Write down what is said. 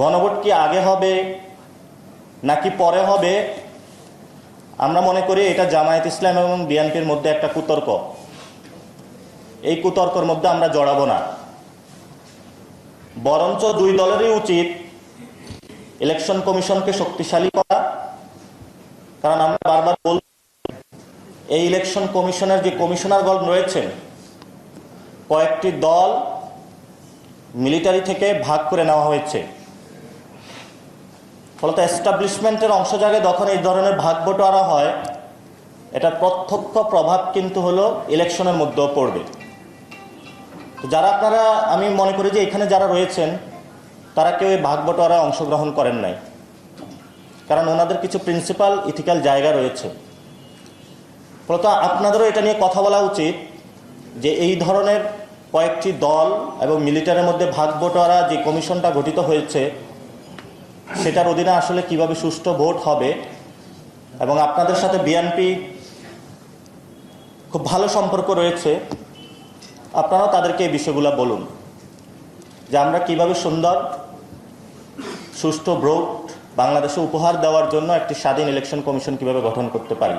গণভোট কি আগে হবে নাকি পরে হবে? আমরা মনে করি এটা জামায়াত ইসলাম এবং বিএনপির মধ্যে একটা কুতর্ক। এই কুতর্কর মধ্যে আমরা জড়াবো না। বরঞ্চ দুই দলেরই উচিত ইলেকশন কমিশনকে শক্তিশালী করা। কারণ আমরা বারবার বল এই ইলেকশন কমিশনের যে কমিশনারগণ রয়েছেন, কয়েকটি দল মিলিটারি থেকে ভাগ করে নেওয়া হয়েছে। ফলত এস্টাবলিশমেন্টের অংশ জায়গায় যখন এই ধরনের ভাগ বটোয়ারা হয়। এটা প্রত্যক্ষ প্রভাব কিন্তু হলো ইলেকশনের মধ্যেও পড়বে। তো যারা আপনারা, আমি মনে করি যে এখানে যারা রয়েছেন, তারা কেউ এই ভাগ বটোয়ারায় অংশগ্রহণ করেন নাই। কারণ ওনাদের কিছু প্রিন্সিপাল, ইথিক্যাল জায়গা রয়েছে। ফলত আপনাদেরও এটা নিয়ে কথা বলা উচিত যে এই ধরনের কয়েকটি দল এবং মিলিটারির মধ্যে ভাগ বটোয়ারা যে কমিশনটা গঠিত হয়েছে সেটার অধীনে আসলে কীভাবে সুষ্ঠু ভোট হবে এবং আপনাদের সাথে বিএনপি খুব ভালো সম্পর্ক রয়েছে, আপনারাও তাদেরকে এই বিষয়গুলো বলুন যে আমরা কীভাবে সুন্দর, সুষ্ঠু ভোট বাংলাদেশে উপহার দেওয়ার জন্য একটি স্বাধীন ইলেকশন কমিশন কীভাবে গঠন করতে পারি।